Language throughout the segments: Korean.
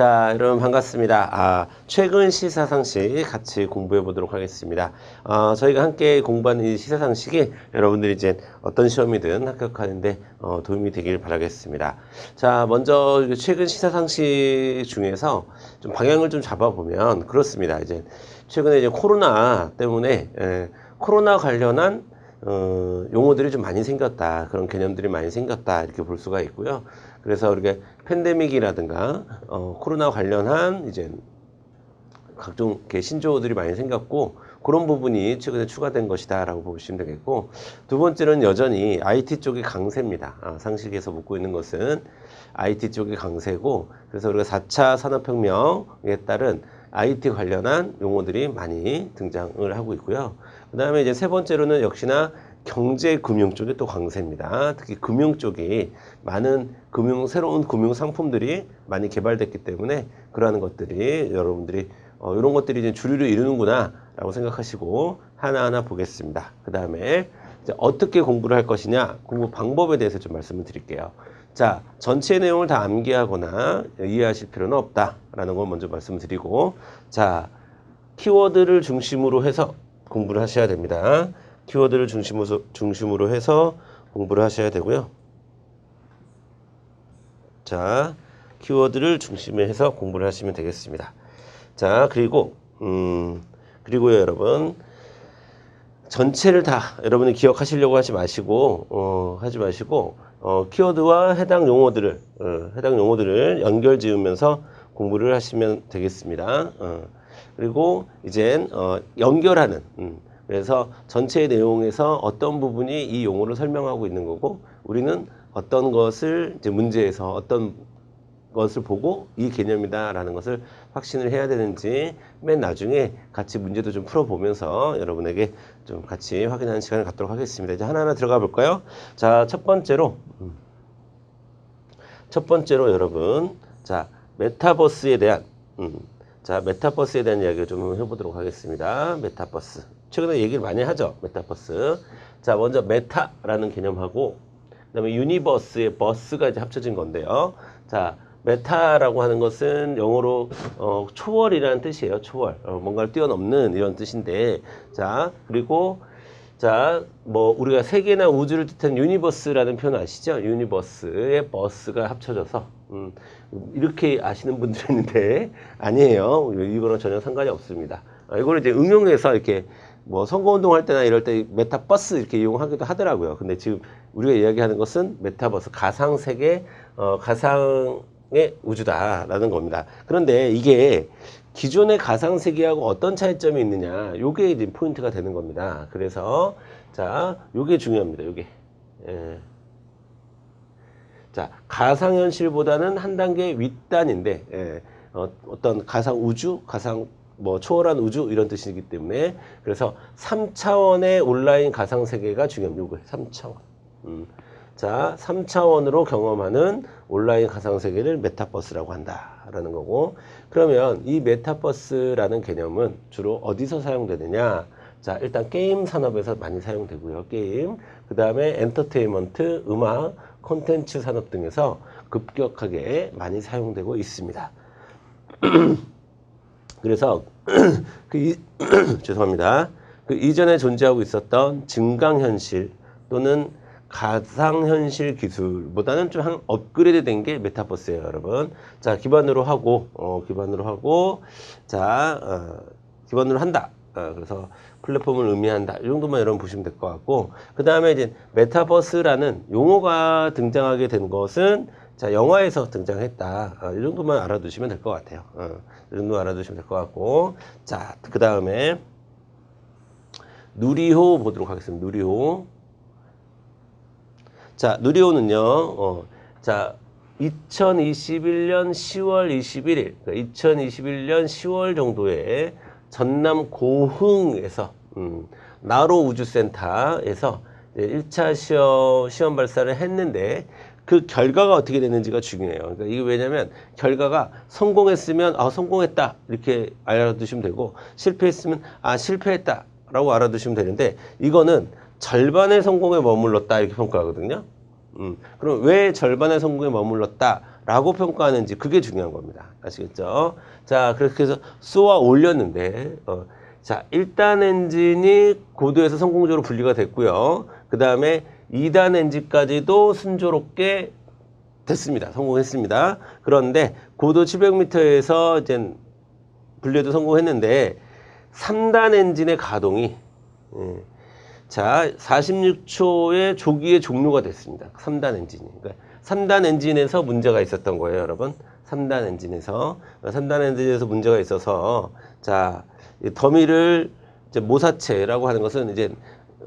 자, 여러분 반갑습니다. 아, 최근 시사상식 같이 공부해 보도록 하겠습니다. 어, 저희가 함께 공부하는 이 시사상식이 여러분들이 이제 어떤 시험이든 합격하는데 어, 도움이 되길 바라겠습니다. 자, 먼저 최근 시사상식 중에서 좀 방향을 좀 잡아보면 그렇습니다. 이제 최근에 이제 코로나 때문에 에, 코로나 관련한 어, 용어들이 좀 많이 생겼다. 그런 개념들이 많이 생겼다. 이렇게 볼 수가 있고요. 그래서 이렇게 팬데믹이라든가, 어, 코로나 관련한 이제 각종 신조어들이 많이 생겼고, 그런 부분이 최근에 추가된 것이다라고 보시면 되겠고, 두 번째는 여전히 IT 쪽이 강세입니다. 아, 상식에서 묻고 있는 것은 IT 쪽이 강세고, 그래서 우리가 4차 산업혁명에 따른 IT 관련한 용어들이 많이 등장을 하고 있고요. 그 다음에 이제 세 번째로는 역시나 경제 금융 쪽이 또 강세입니다. 특히 금융 쪽이 많은 금융 새로운 금융 상품들이 많이 개발됐기 때문에 그러한 것들이 여러분들이 어, 이런 것들이 이제 주류를 이루는구나라고 생각하시고 하나하나 보겠습니다. 그 다음에 어떻게 공부를 할 것이냐 공부 방법에 대해서 좀 말씀을 드릴게요. 자, 전체 내용을 다 암기하거나 이해하실 필요는 없다라는 걸 먼저 말씀을 드리고 자, 키워드를 중심으로 해서 공부를 하셔야 됩니다. 키워드를 중심으로, 중심으로 해서 공부를 하셔야 되고요. 자, 키워드를 중심에 해서 공부를 하시면 되겠습니다. 자, 그리고, 음, 그리고요, 여러분. 전체를 다 여러분이 기억하시려고 하지 마시고, 어, 하지 마시고, 어, 키워드와 해당 용어들을, 어, 해당 용어들을 연결 지으면서 공부를 하시면 되겠습니다. 어, 그리고 이젠, 어, 연결하는, 음, 그래서 전체 내용에서 어떤 부분이 이 용어를 설명하고 있는 거고 우리는 어떤 것을 이제 문제에서 어떤 것을 보고 이 개념이다라는 것을 확신을 해야 되는지 맨 나중에 같이 문제도 좀 풀어보면서 여러분에게 좀 같이 확인하는 시간을 갖도록 하겠습니다. 이제 하나하나 들어가 볼까요? 자, 첫 번째로 음. 첫 번째로 여러분 자 메타버스에 대한 음, 자 메타버스에 대한 이야기를 좀 해보도록 하겠습니다. 메타버스 최근에 얘기를 많이 하죠. 메타버스. 자, 먼저 메타라는 개념하고 그다음에 유니버스의 버스가 이제 합쳐진 건데요. 자, 메타라고 하는 것은 영어로 어, 초월이라는 뜻이에요. 초월. 어, 뭔가를 뛰어넘는 이런 뜻인데 자, 그리고 자, 뭐 우리가 세계나 우주를 뜻한 유니버스라는 표현 아시죠? 유니버스의 버스가 합쳐져서 음, 이렇게 아시는 분들이 있는데 아니에요. 이거는 전혀 상관이 없습니다. 아, 이거를 이제 응용해서 이렇게 뭐 선거운동 할 때나 이럴 때 메타버스 이렇게 이용하기도 하더라고요. 근데 지금 우리가 이야기하는 것은 메타버스 가상세계 어, 가상의 우주다라는 겁니다. 그런데 이게 기존의 가상세계하고 어떤 차이점이 있느냐 요게 이제 포인트가 되는 겁니다. 그래서 자 요게 중요합니다. 요게 예. 자 가상현실보다는 한 단계 윗단인데 예. 어, 어떤 가상 우주 가상 뭐 초월한 우주 이런 뜻이기 때문에 그래서 3차원의 온라인 가상 세계가 중요합니다. 요거 3차원. 음. 자, 3차원으로 경험하는 온라인 가상 세계를 메타버스라고 한다라는 거고. 그러면 이 메타버스라는 개념은 주로 어디서 사용되느냐? 자, 일단 게임 산업에서 많이 사용되고요. 게임. 그다음에 엔터테인먼트, 음악, 콘텐츠 산업 등에서 급격하게 많이 사용되고 있습니다. 그래서 그 이, 죄송합니다. 그 이전에 존재하고 있었던 증강현실 또는 가상현실 기술보다는 좀 한 업그레이드 된 게 메타버스예요, 여러분. 자, 기반으로 하고, 어, 기반으로 하고, 자, 어, 기반으로 한다. 어, 그래서 플랫폼을 의미한다. 이 정도만 여러분 보시면 될 것 같고, 그 다음에 이제 메타버스라는 용어가 등장하게 된 것은 자, 영화에서 등장했다. 어, 이 정도만 알아두시면 될 것 같아요. 어, 이 정도 알아두시면 될 것 같고. 자, 그 다음에 누리호 보도록 하겠습니다. 누리호. 자, 누리호는요, 어, 자, 2021년 10월 21일, 그러니까 2021년 10월 정도에 전남 고흥에서, 음, 나로 우주센터에서 1차 시험, 시험 발사를 했는데, 그 결과가 어떻게 됐는지가 중요해요. 그러니까 이게 왜냐면 결과가 성공했으면 아 성공했다 이렇게 알아두시면 되고 실패했으면 아 실패했다 라고 알아두시면 되는데 이거는 절반의 성공에 머물렀다 이렇게 평가하거든요. 음, 그럼 왜 절반의 성공에 머물렀다 라고 라고 평가하는지 그게 중요한 겁니다. 아시겠죠? 자, 그렇게 해서 쏘아 올렸는데, 어, 자, 1단 엔진이 고도에서 성공적으로 분리가 됐고요. 그 다음에 2단 엔진까지도 순조롭게 됐습니다. 성공했습니다. 그런데 고도 700m에서 이제 분리도 성공했는데 3단 엔진의 가동이 예, 자 46초의 조기에 종료가 됐습니다. 3단 엔진이. 그러니까 3단 엔진에서 문제가 있었던 거예요, 여러분. 3단 엔진에서 3단 엔진에서 문제가 있어서 자이 더미를 모사체라고 하는 것은 이제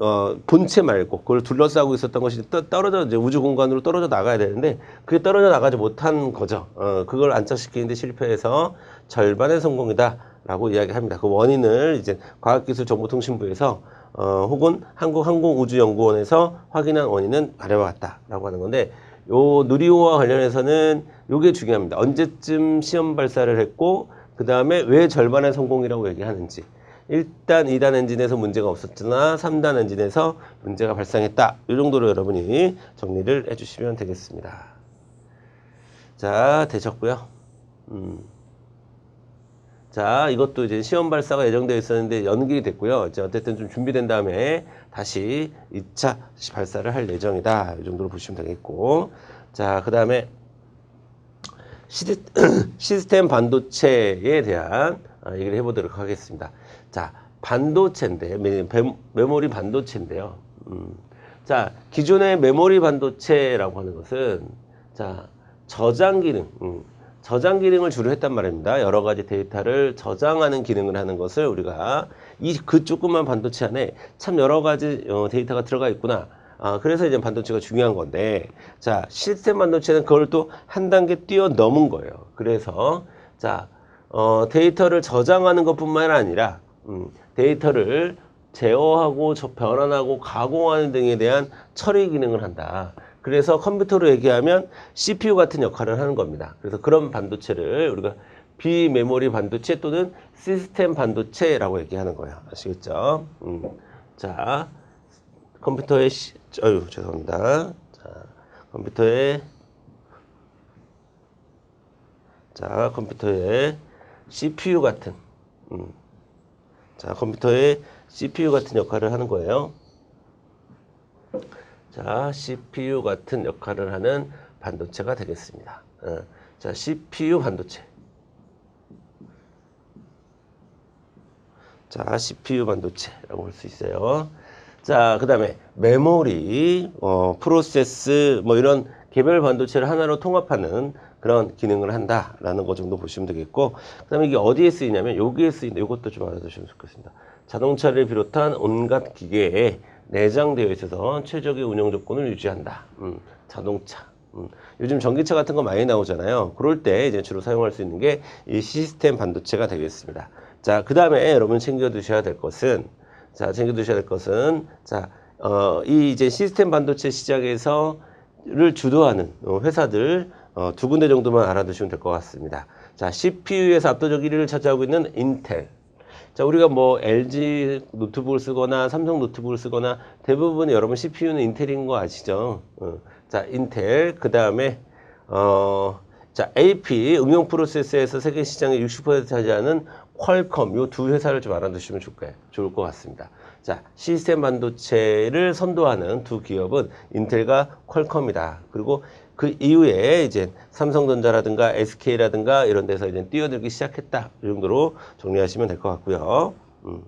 어, 본체 말고 그걸 둘러싸고 있었던 것이 떠, 떨어져 이제 우주 공간으로 떨어져 나가야 되는데 그게 떨어져 나가지 못한 거죠. 어, 그걸 안착시키는데 실패해서 절반의 성공이다라고 이야기합니다. 그 원인을 이제 과학기술정보통신부에서 어, 혹은 한국항공우주연구원에서 확인한 원인은 아래와 같다라고 하는 건데 요 누리호와 관련해서는 요게 중요합니다. 언제쯤 시험 발사를 했고 그 다음에 왜 절반의 성공이라고 얘기하는지. 일단 2단 엔진에서 문제가 없었으나 3단 엔진에서 문제가 발생했다. 이 정도로 여러분이 정리를 해주시면 되겠습니다. 자, 되셨고요. 음. 자, 이것도 이제 시험 발사가 예정되어 있었는데 연기가 됐고요. 이제 어쨌든 좀 준비된 다음에 다시 2차 발사를 할 예정이다. 이 정도로 보시면 되겠고. 자, 그 다음에 시스- 시스템 반도체에 대한 아, 얘기를 해보도록 하겠습니다. 자, 반도체인데, 메모리 반도체인데요. 음, 자, 기존의 메모리 반도체라고 하는 것은, 자, 저장 기능, 음, 저장 기능을 주로 했단 말입니다. 여러 가지 데이터를 저장하는 기능을 하는 것을 우리가 이 그 조그만 반도체 안에 참 여러 가지 어, 데이터가 들어가 있구나. 아, 그래서 이제 반도체가 중요한 건데, 자, 시스템 반도체는 그걸 또 한 단계 뛰어넘은 거예요. 그래서, 자, 어, 데이터를 저장하는 것 뿐만 아니라, 음, 데이터를 제어하고 저- 변환하고 가공하는 등에 대한 처리 기능을 한다. 그래서 컴퓨터로 얘기하면 CPU 같은 역할을 하는 겁니다. 그래서 그런 반도체를 우리가 비메모리 반도체 또는 시스템 반도체라고 얘기하는 거예요. 아시겠죠? 음. 자, 컴퓨터의 시, 어유 죄송합니다. 자, 컴퓨터의 자 컴퓨터의 CPU 같은 음. 자 컴퓨터의 CPU 같은 역할을 하는 거예요. 자 CPU 같은 역할을 하는 반도체가 되겠습니다. 어. 자 CPU 반도체. 자, CPU 반도체라고 볼 수 있어요. 자, 그 다음에 메모리, 어, 프로세스, 뭐 이런 개별 반도체를 하나로 통합하는 그런 기능을 한다라는 거 정도 보시면 되겠고, 그 다음에 이게 어디에 쓰이냐면 여기에 쓰이는데 이것도 좀 알아두시면 좋겠습니다. 자동차를 비롯한 온갖 기계에 내장되어 있어서 최적의 운영 조건을 유지한다. 음, 자동차. 음, 요즘 전기차 같은 거 많이 나오잖아요. 그럴 때 이제 주로 사용할 수 있는 게 이 시스템 반도체가 되겠습니다. 자, 그 다음에 여러분 챙겨 두셔야 될 것은, 자, 챙겨 두셔야 될 것은, 자, 어, 이 이제 시스템 반도체 시장에서 를 주도하는 어, 회사들 어, 두 군데 정도만 알아두시면 될 것 같습니다. 자, CPU에서 압도적 1위를 차지하고 있는 인텔. 자, 우리가 뭐 LG 노트북을 쓰거나 삼성 노트북을 쓰거나 대부분 여러분 CPU는 인텔인 거 아시죠? 어. 자, 인텔. 그 다음에, 어, 자, AP 응용 프로세스에서 세계 시장의 60% 차지하는 퀄컴 요두 회사를 좀 알아두시면 좋을 것 같습니다. 자, 시스템 반도체를 선도하는 두 기업은 인텔과 퀄컴이다. 그리고 그 이후에 이제 삼성전자라든가 SK라든가 이런 데서 이제 뛰어들기 시작했다. 이 정도로 정리하시면 될 것 같고요. 음.